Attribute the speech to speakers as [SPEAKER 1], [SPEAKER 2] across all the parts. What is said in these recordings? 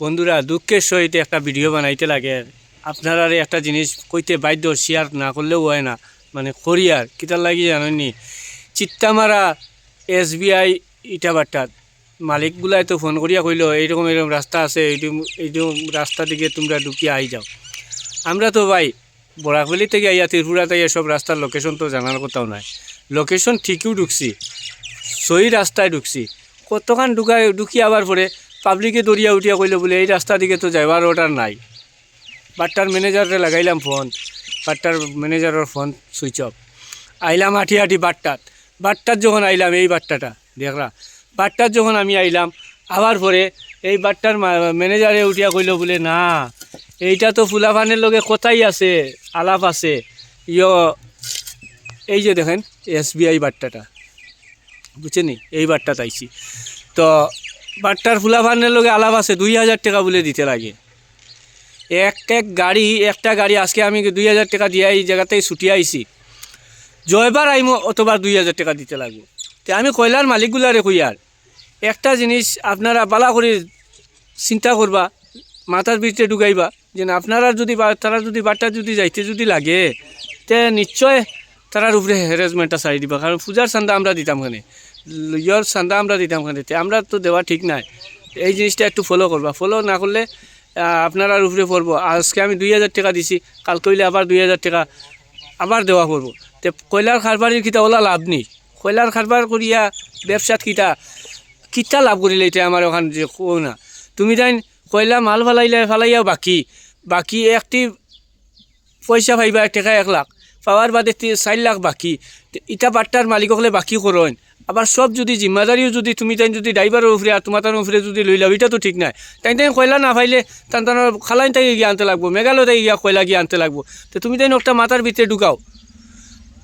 [SPEAKER 1] বন্ধুরা, দুঃখের সহিত একটা ভিডিও বানাইতে লাগে। আপনারা একটা জিনিস কইতে বাধ্য শেয়ার না করলেও হয় না। মানে করিয়ার কিতার লাগি জানেননি? চিত্তামারা এস বি আই ইটাবাট্টাত মালিকগুলাই তো ফোন করিয়া কইল, এইরকম এরকম রাস্তা আছে এইটু এইটু রাস্তা দিকে তোমরা ঢুকিয়ে আই যাও। আমরা তো ভাই, বরাকবলি থেকে আইয়া ত্রিপুরা থেকে সব রাস্তার লোকেশন তো জানার কথাও নাই। লোকেশন ঠিকও ঢুকছি সহি রাস্তায় ঢুকছি। কতখান ঢুকায় ঢুকি আবার পরে পাবলিকে দরিয়া উঠিয়া কইল বলে, এই রাস্তা দিকে তো যাইবার ওটার নাই। বাট্টার ম্যানেজারে লাগাইলাম ফোন বাট্টার ম্যানেজারের ফোন সুইচ অফ আইলাম হাঁটি হাঁটি বাট্টাত। বাট্টার যখন আইলাম, এই বাট্টাটা দেখরা বাট্টার যখন আমি আইলাম, আবার পরে এই বাট্টার ম্যানেজারে উঠিয়া কইল বলে, না, এইটা তো ফুলাফানের লগে কথাই আছে? আলাপ আছে। ইয়, এই যে দেখেন এসবিআই বাট্টাটা। বুঝছেনি এই বাট্টা তাইছি তো বাট্টার ফুলাফানের লগে আলাপ আছে, দুই হাজার টাকা বলে দিতে লাগে। এক এক গাড়ি, একটা গাড়ি, আজকে আমি দুই হাজার টাকা দিয়ে এই জায়গাতেই ছুটি আইছি। জয়বার আইমো, অতবার দুই হাজার টাকা দিতে লাগবো। তে আমি কয়লার মালিকগুলারে কইয়ার একটা জিনিস আপনারা বালা করে চিন্তা করবা, মাথার ভিতরে ঢুকাইবা, যে আপনারা যদি তারা যদি বাট্টা যদি যাইতে যদি লাগে, তে নিশ্চয় তারার উপরে হ্যারাসমেন্টটা সারি দিবা। কারণ পূজার চান্দা আমরা দিতাম খানে ইয়র চান্দা আমরা দিতাম খানে তে আমরা তো দেওয়া ঠিক নাই। এই জিনিসটা একটু ফলো করবা ফলো না করলে আহ, আপনারার উপরে পড়ব। আজকে আমি দুই হাজার টাকা দিছি কাল কইলে আবার দুই হাজার টাকা আবার দেওয়া পড়ব। তে কয়লার খারবারির কিতা ওলা লাভ নেই। কয়লার খারবার করিয়া ব্যবসাত কিতা কিতা লাভ করিলে এটা আমার ওখান যে কো না। তুমি তাই কয়লা মাল ফালাইলে ফালাইয়া বাকি। বাকি একটি পয়সা পাইবা টাকা এক লাখ। পাওয়ার বাদে চার লাখ বাকি। ইটা বাট্টার মালিক হলে বাকি করেন আবার সব যদি জিম্মাদারিও যদি তুমি তাই যদি ড্রাইভারের উপরে আর তোমার উপরে যদি লই লাও এটা তো ঠিক নাই। তাই তাই কয়লা না পাইলে তান তার খালাইন থেকে গিয়ে আনতে লাগবো, মেঘালয় থেকে গিয়া কয়লা গিয়ে আনতে লাগবো। তো তুমি তাই একটা মাথার ভিতরে ঢুকাও।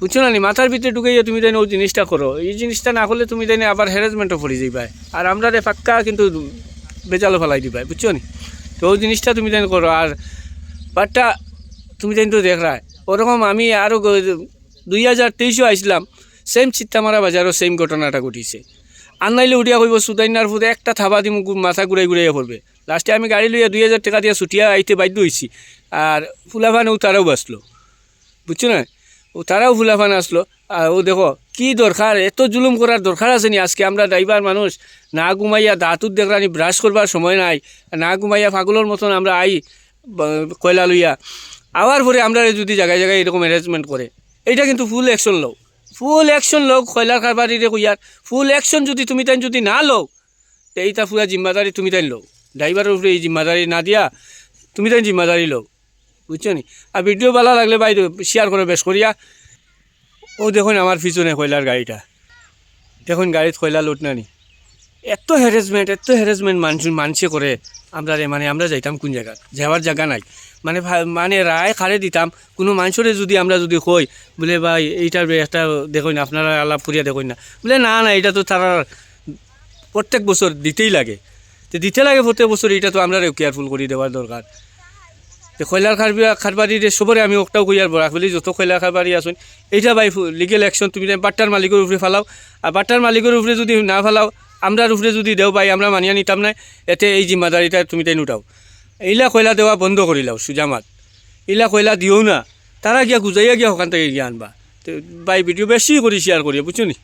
[SPEAKER 1] বুঝছ না নি? মাথার ভিতরে ঢুকাইয়া তুমি তাই ওই জিনিসটা করো। এই জিনিসটা না করলে তুমি তাই আবার হ্যারাসমেন্টও পড়ে যাইবাই আর আমরা রে পাক্কা কিন্তু বেজালো ফেলাই দিবাই বুঝছ নি? তো ওই জিনিসটা তুমি তাই করো। আর বাটটা তুমি তাই তো দেখ রায় ওরকম আমি আরও দুই হাজার তেইশও আইসলাম সেম চিত্তামারা বাজারও সেম ঘটনাটা ঘটিছে। আনাইলে উঠিয়া কইব সুদাইনার ফুদে একটা থাবা দি মাথা ঘুরাই ঘুরাইয়া পড়বে। লাস্টে আমি গাড়ি লইয়া দুই হাজার টাকা দিয়া ছুটিয়া আইতে বাধ্য হয়েছি আর ফুলাফান ও তারাও বাঁচলো। বুঝছ না? ও তারাও ফুলাফান আসলো। আর ও দেখো, কি দরকার? এত জুলুম করার দরকার আছে নি? আজকে আমরা ড্রাইভার মানুষ, না ঘুমাইয়া দাঁতুর দেখলানি, ব্রাশ করবার সময় নাই, না ঘুমাইয়া পাগলের মতন আমরা আই কয়লা লইয়া। আবার পরে আমরা যদি জায়গায় জায়গায় এরকম অ্যারেঞ্জমেন্ট করে। এইটা কিন্তু ফুল অ্যাকশন লও ফুল অ্যাকশন লও কয়লার কারবারিরে কইয়ার ফুল অ্যাকশন যদি তুমি তাই যদি না লও তো এইটা পুরা জিম্মাদারি তুমি তাই লও ড্রাইভারের উপরে এই জিম্মাদারি না দিয়া, তুমি তাই জিম্মাদারি লও বুঝছ নি? আর ভিডিও ভালো লাগলে ভাই শেয়ার করে বেশ করিয়া ও দেখুন আমার পিছনে কয়লার গাড়িটা। দেখুন গাড়িত কয়লা লোট নানি এত হ্যারাসমেন্ট এত হ্যারাসমেন্ট মানুষ, মানুষে করে। আমরা রে মানে আমরা যাইতাম কোন জায়গা? যাওয়ার জায়গা নাই। মানে মানে রায় খারে দিতাম। কোনো মানুষরে যদি আমরা যদি কই, বলে ভাই এইটার একটা দেখুন আপনারা আলাপ করিয়া দেখুন না। বলে না না এটা তো তারা প্রত্যেক বছর দিতেই লাগে। তো দিতে লাগে প্রত্যেক বছর এটা তো আমরা কেয়ারফুল করে দেওয়ার দরকার। তো কয়লার খারবি খারবারির সবরে আমি ওটাও কইয়ার বরাক বলি যত কয়লার খারবারি আসুন এইটা বাই লিগেল অ্যাকশন তুমি বাট্টার মালিকের উপরে ফালাও। আর বাট্টার মালিকের উপরে যদি না ফালাও আমরার উপরে যদি দেও পাই, আমরা মানিয়া নিতাম না এতে এই জিম্মাদারিটা তুমি তাই নুটাও। এইলা কয়লা দেওয়া বন্ধ করিলাও সুজামাত। এইলা কয়লা দিও না। তারা গিয়া গুজাইয়া গিয়া ওখান থেকে গিয়া আনবা। ভাই ভিডিও বেশি করে শেয়ার করিয়া বুঝছ নি?